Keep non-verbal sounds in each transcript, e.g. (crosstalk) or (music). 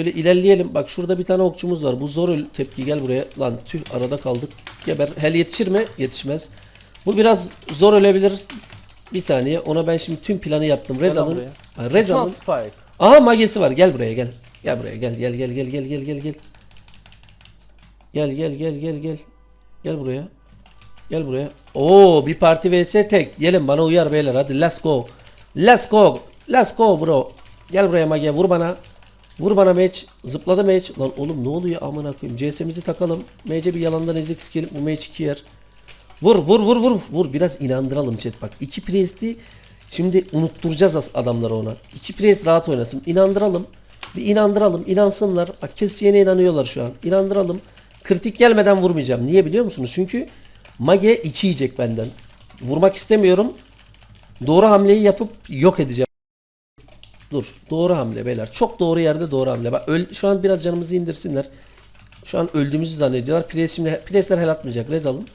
Şöyle ilerleyelim. Bak şurada bir tane okçumuz var. Bu zor tepki gel buraya. Lan tüh arada kaldık. Geber. Hel yetişir mi? Yetişmez. Bu biraz zor ölebilir. Bir saniye. Ona ben şimdi tüm planı yaptım. Uçan Spike. Aha magesi var. Gel buraya gel. Gel buraya gel gel gel gel gel gel gel gel. Gel gel gel gel gel. Gel buraya. Gel buraya. Oo bir parti vs tek. Gelin bana uyar beyler hadi let's go. Let's go. Let's go bro. Gel buraya mage vur bana. Vur bana meç. Zıpladı meç. Lan oğlum ne oluyor amına koyayım. CS'mizi takalım. Mece bir yalandan ezik sikelim. Bu meç iki yer. Vur vur vur vur. Vur biraz inandıralım chat bak. İki presti şimdi unutturacağız adamları ona. İki pres rahat oynasın. İnandıralım. Bir inandıralım. inansınlar. Bak keseceğine inanıyorlar şu an. İnandıralım. Kritik gelmeden vurmayacağım. Niye biliyor musunuz? Çünkü Mage 2 yiyecek benden. Vurmak istemiyorum. Doğru hamleyi yapıp yok edeceğim. Dur. Doğru hamle beyler. Çok doğru yerde doğru hamle. Bak öl- şu an biraz canımızı indirsinler. Şu an öldüğümüzü zannediyorlar. Pires şimdi Presler hel atmayacak. Rez alın.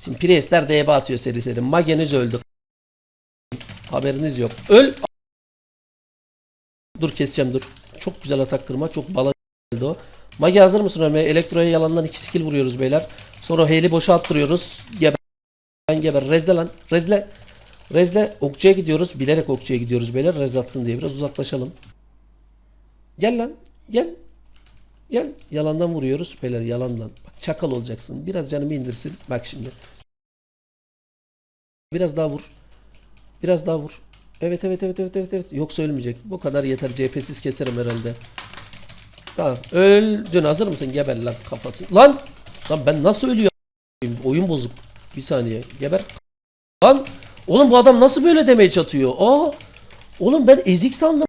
Şimdi Priestler DB atıyor seri seri. Mageniz öldü. Haberiniz yok. Öl. Dur keseceğim dur. Çok güzel atak kırma. Çok bala geldi o. Magi hazır mısın ölmeye? Elektroya yalandan iki skill vuruyoruz beyler. Sonra Hale'i boşa attırıyoruz. Geber. Geber. Rezle lan. Rezle. Rezle. Okçuya gidiyoruz. Bilerek okçuya gidiyoruz beyler. Rez atsın diye biraz uzaklaşalım. Gel lan. Gel. Gel. Yalandan vuruyoruz. Beyler yalandan. Bak çakal olacaksın. Biraz canımı indirsin. Bak şimdi. Biraz daha vur. Biraz daha vur. Evet evet evet evet evet evet. Yoksa ölmeyecek. Bu kadar yeter. CHP'siz keserim herhalde. Tamam. Öldün. Hazır mısın? Geber lan kafası. Lan! Lan ben nasıl ölüyorum? Oyun bozuk. Bir saniye. Geber. Lan! Oğlum bu adam nasıl böyle demeye çatıyor? Aa! Oğlum ben ezik sandım.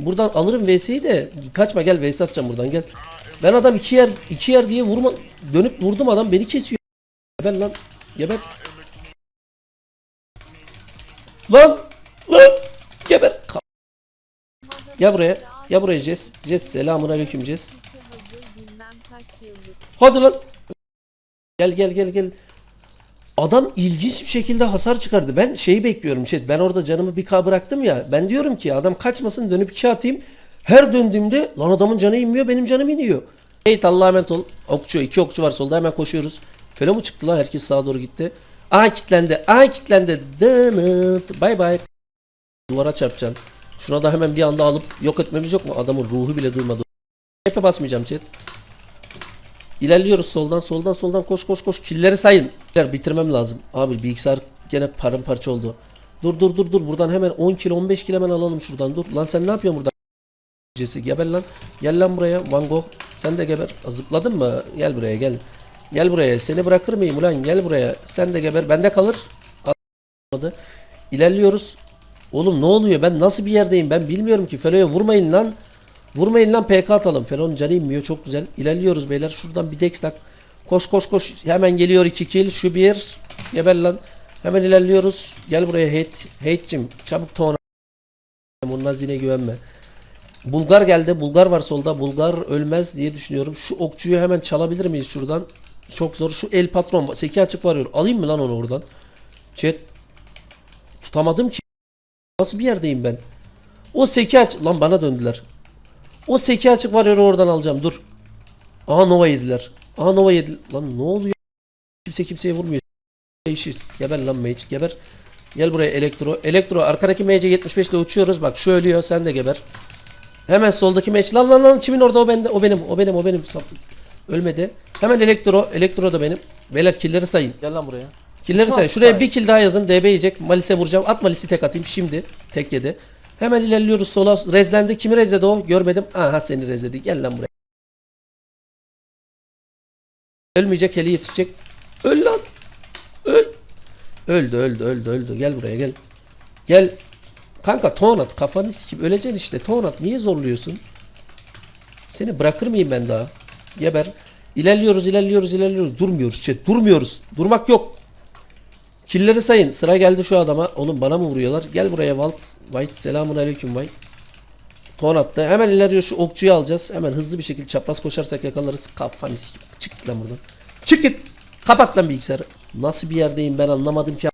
Buradan alırım VS'yi de. Kaçma gel VS atacağım buradan gel. Ben adam iki yer iki yer diye vurma dönüp vurdum adam beni kesiyor. Geber lan. Geber. Lan! Lan! Geber. Gel buraya. Gel buraya Jess. Jess selamun aleyküm Jess. Hadi lan. Gel gel gel gel. Adam ilginç bir şekilde hasar çıkardı. Ben şeyi bekliyorum chat. Ben orada canımı bir K bıraktım ya. Ben diyorum ki adam kaçmasın dönüp iki atayım. Her döndüğümde lan adamın canı inmiyor benim canım iniyor. Hey Allah'a emanet ol. Okçu iki okçu var solda hemen koşuyoruz. Felo mu çıktı lan herkes sağa doğru gitti. Aa kilitlendi. Aa kilitlendi. Dınıt. Bay bay. Duvara çarpacaksın. Şuna da hemen bir anda alıp yok etmemiz yok mu? Adamın ruhu bile duymadı. Hep basmayacağım chat. İlerliyoruz soldan soldan soldan koş koş koş. Killeri sayın. Beyler, Bitirmem lazım. Abi bilgisayar gene paramparça oldu. Dur dur dur dur buradan hemen 10 kilo 15 kilo hemen alalım şuradan dur. Lan sen ne yapıyorsun burada? Geber lan. Gel lan buraya Van Gogh. Sen de geber. Zıpladın mı? Gel buraya gel. Gel buraya. Seni bırakır mıyım ulan? Gel buraya. Sen de geber. Bende kalır. İlerliyoruz. Oğlum ne oluyor? Ben nasıl bir yerdeyim? Ben bilmiyorum ki. Felo'ya vurmayın lan. Vurmayın lan PK atalım. Felo'nun canı inmiyor. Çok güzel. İlerliyoruz beyler. Şuradan bir dex tak. Koş koş koş. Hemen geliyor iki kill. Şu bir. Geber lan. Hemen ilerliyoruz. Gel buraya hate. Hate'cim. Çabuk tona. Onun hazine güvenme. Bulgar geldi. Bulgar var solda. Bulgar ölmez diye düşünüyorum. Şu okçuyu hemen çalabilir miyiz şuradan? Çok zor. Şu el patron. Seki açık varıyor. Alayım mı lan onu oradan? Chat. Tutamadım ki. Nasıl bir yerdeyim ben? O seki aç... Lan bana döndüler. O seki açık var ya oradan alacağım. Dur. Aha Nova yediler. Aha Nova yedi. Lan ne oluyor? Kimse kimseye vurmuyor. Değişir. Geber lan mage. Geber. Gel buraya elektro. Elektro. Arkadaki mage 75 ile uçuyoruz. Bak şu ölüyor. Sen de geber. Hemen soldaki mage. Lan lan lan. Kimin orada o bende. O benim. O benim. O benim. Ölmedi. Hemen elektro. Elektro da benim. Beyler killleri sayın. Gel lan buraya. Killeri Uçan say. Şuraya bir kill daha yazın. DB yiyecek. Malis'e vuracağım. At Malis'i tek atayım şimdi. Tek yedi. Hemen ilerliyoruz sola. Rezlendi. Kimi rezledi o? Görmedim. Aha seni rezledi. Gel lan buraya. Ölmeyecek. Heli yetişecek. Öl lan. Öl. Öldü öldü öldü öldü. Gel buraya gel. Gel. Kanka ton at. Kafanı sikip öleceksin işte. Ton at. Niye zorluyorsun? Seni bırakır mıyım ben daha? Geber. İlerliyoruz, ilerliyoruz, ilerliyoruz. Durmuyoruz chat. Durmuyoruz. Durmak yok. Killeri sayın. Sıra geldi şu adama. Oğlum bana mı vuruyorlar? Gel buraya Walt. White. Selamun aleyküm White. Ton attı. Hemen ilerliyor şu okçuyu alacağız. Hemen hızlı bir şekilde çapraz koşarsak yakalarız. Kafanı sikip. Çık lan buradan. Çık git. Kapat lan bilgisayarı. Nasıl bir yerdeyim ben anlamadım ki.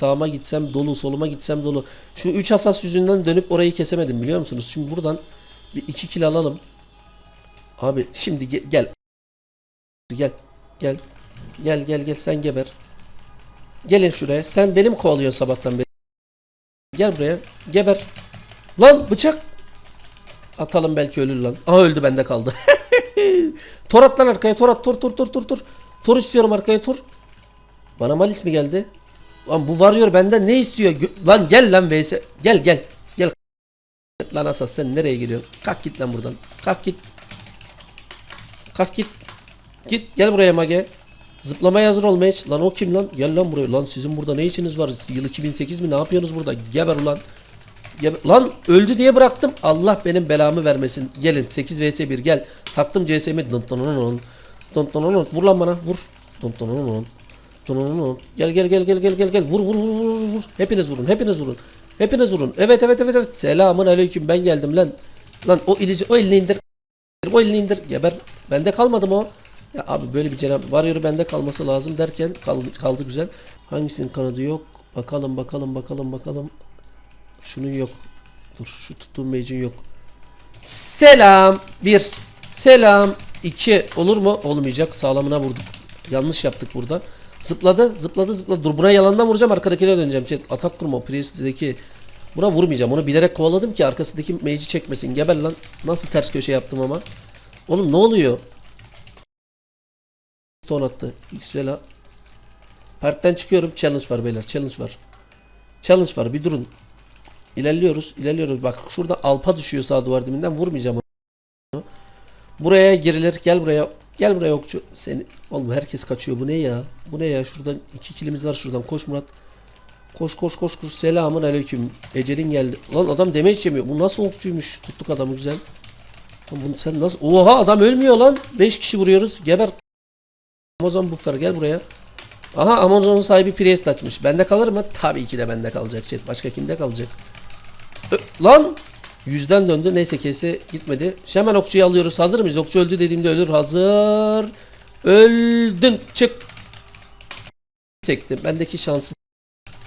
Sağıma gitsem dolu, soluma gitsem dolu. Şu 3 hasas yüzünden dönüp orayı kesemedim biliyor musunuz? Şimdi buradan bir 2 kill alalım. Abi şimdi ge- gel. Gel. Gel. Gel gel gel sen geber. Gelin şuraya. Sen benim kovalıyorsun sabahtan beri. Gel buraya. Geber. Lan bıçak. Atalım belki ölür lan. Aha öldü bende kaldı. (laughs) tor at lan arkaya tor at tor tor tor tor tor. Tor istiyorum arkaya tor. Bana malis mi geldi? Lan bu varıyor benden ne istiyor? Gö- lan gel lan vs. Gel gel. Gel. Lan asas sen nereye geliyorsun? Kalk git lan buradan. Kalk git. Kalk git. Git gel buraya Mage. Zıplamaya hazır ol Mage. Lan o kim lan? Gel lan buraya. Lan sizin burada ne işiniz var? Yıl 2008 mi? Ne yapıyorsunuz burada? Geber ulan. Geber. Lan öldü diye bıraktım. Allah benim belamı vermesin. Gelin 8 vs 1 gel. Taktım CS'mi. Vur lan bana. Vur. Gel gel gel gel gel gel gel. Vur vur vur vur vur. Hepiniz vurun. Hepiniz vurun. Hepiniz vurun. Evet evet evet evet. Selamun aleyküm. Ben geldim lan. Lan o ilici o elini indir. O elini indir. Geber. Bende kalmadı mı o? Ya abi böyle bir cenab varıyor bende kalması lazım derken kaldı, kaldı güzel. Hangisinin kanadı yok? Bakalım bakalım bakalım bakalım. Şunun yok. Dur şu tuttuğum mage'in yok. Selam. Bir. Selam. iki. Olur mu? Olmayacak. Sağlamına vurduk. Yanlış yaptık burada. Zıpladı. Zıpladı zıpladı. Dur buna yalandan vuracağım. Arkadakine döneceğim. Chat. Atak kurma. Priest'deki. Buna vurmayacağım. Onu bilerek kovaladım ki arkasındaki mage'i çekmesin. Geber lan. Nasıl ters köşe yaptım ama. Oğlum ne oluyor? Ton attı. X vela. Partiden çıkıyorum. Challenge var beyler. Challenge var. Challenge var. Bir durun. İlerliyoruz. ilerliyoruz. Bak şurada alpa düşüyor sağ duvar diminden. Vurmayacağım onu. Buraya girilir. Gel buraya. Gel buraya okçu. Seni oğlum herkes kaçıyor. Bu ne ya? Bu ne ya? Şuradan iki kilimiz var şuradan. Koş Murat. Koş koş koş koş. Selamun aleyküm. Ecelin geldi. Lan adam damage yemiyor. Bu nasıl okçuymuş? Tuttuk adamı güzel. Lan bunu sen nasıl? Oha adam ölmüyor lan. 5 kişi vuruyoruz. Geber. Amazon buffer gel buraya. Aha Amazon'un sahibi Priest açmış. Bende kalır mı? Tabii ki de bende kalacak chat. Başka kimde kalacak? Lan! Yüzden döndü. Neyse kesi gitmedi. Hemen okçuyu alıyoruz. Hazır mıyız? Okçu öldü dediğimde ölür. Hazır. Öldün. Çık. Sektim. Bendeki şanssız.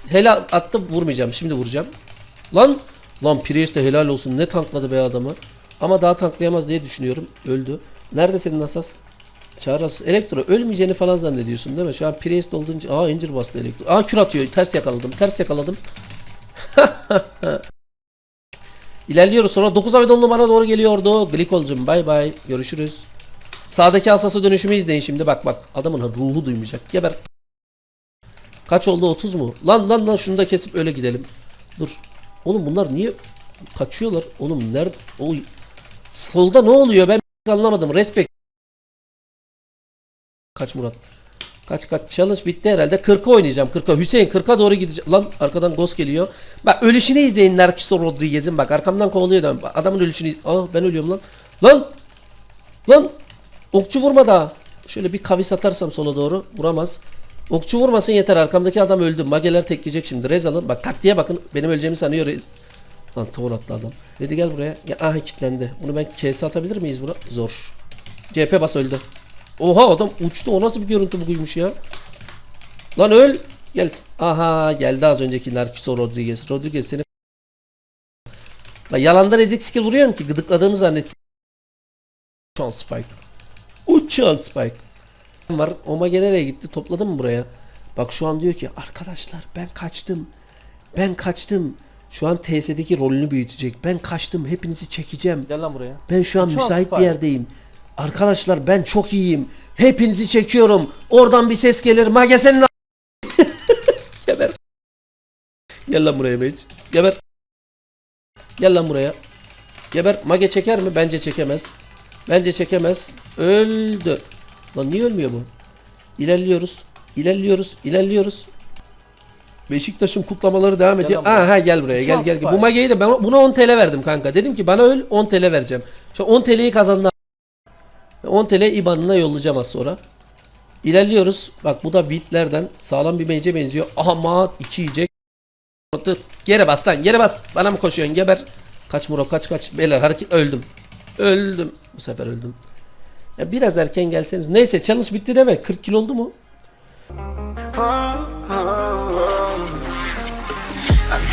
Helal attım vurmayacağım. Şimdi vuracağım. Lan! Lan Priest de helal olsun. Ne tankladı be adamı. Ama daha tanklayamaz diye düşünüyorum. Öldü. Nerede senin asas? Çağrı Elektro ölmeyeceğini falan zannediyorsun değil mi? Şu an Priest olduğunca aa incir bastı Elektro. Aa kür atıyor. Ters yakaladım. Ters yakaladım. (laughs) İlerliyoruz sonra 9 ay dolu bana doğru geliyordu. Glikolcum bay bay. Görüşürüz. Sağdaki asası dönüşümü izleyin şimdi. Bak bak. Adamın ruhu duymayacak. Geber. Kaç oldu 30 mu? Lan lan lan şunu da kesip öyle gidelim. Dur. Oğlum bunlar niye kaçıyorlar? Oğlum nerede? O solda ne oluyor? Ben anlamadım. Respect. Kaç Murat? Kaç kaç challenge bitti herhalde. 40'a oynayacağım. 40'a. Hüseyin 40'a doğru gideceğim. Lan arkadan ghost geliyor. Bak ölüşünü izleyin Narciso Rodriguez'in. Bak arkamdan kovalıyor da. Adamın ölüşünü Aa ben ölüyorum lan. Lan! Lan! Okçu vurma daha. Şöyle bir kavis atarsam sola doğru. Vuramaz. Okçu vurmasın yeter. Arkamdaki adam öldü. Mageler tekleyecek şimdi. Rez alın. Bak taktiğe bakın. Benim öleceğimi sanıyor. Lan tavır attı adam. Dedi gel buraya. Ya, aha kilitlendi. Bunu ben KS atabilir miyiz buna? Zor. CP bas öldü. Oha adam uçtu. O nasıl bir görüntü buymuş ya? Lan öl. Gel. Aha geldi az önceki Narciso Rodriguez. Rodriguez seni Lan yalandan ezik skill vuruyorum ki gıdıkladığımı zannetsin. Uçan Spike. Uçan Spike. Var. Omega nereye gitti? Topladın mı buraya? Bak şu an diyor ki arkadaşlar ben kaçtım. Ben kaçtım. Şu an TS'deki rolünü büyütecek. Ben kaçtım. Hepinizi çekeceğim. Gel lan buraya. Ben şu an Uçan müsait Spike. bir yerdeyim. Arkadaşlar ben çok iyiyim. Hepinizi çekiyorum. Oradan bir ses gelir. Mage senin a- (laughs) Geber. Gel lan buraya Mage. Geber. Gel lan buraya. Geber. Mage çeker mi? Bence çekemez. Bence çekemez. Öldü. Lan niye ölmüyor bu? İlerliyoruz. İlerliyoruz. İlerliyoruz. Beşiktaş'ın kutlamaları devam ediyor. buraya. Aha gel buraya. Gel gel. gel. Bu. Mage'yi de ben buna 10 TL verdim kanka. Dedim ki bana öl 10 TL vereceğim. Şu 10 TL'yi kazandı. 10 TL IBAN'ına yollayacağım az sonra. İlerliyoruz. Bak bu da Wilt'lerden sağlam bir mece benziyor. Ama 2 yiyecek. Geri bas lan geri bas. Bana mı koşuyorsun geber. Kaç Muro kaç kaç. Beyler hareket öldüm. Öldüm. Bu sefer öldüm. Ya biraz erken gelseniz. Neyse challenge bitti deme. 40 kilo oldu mu?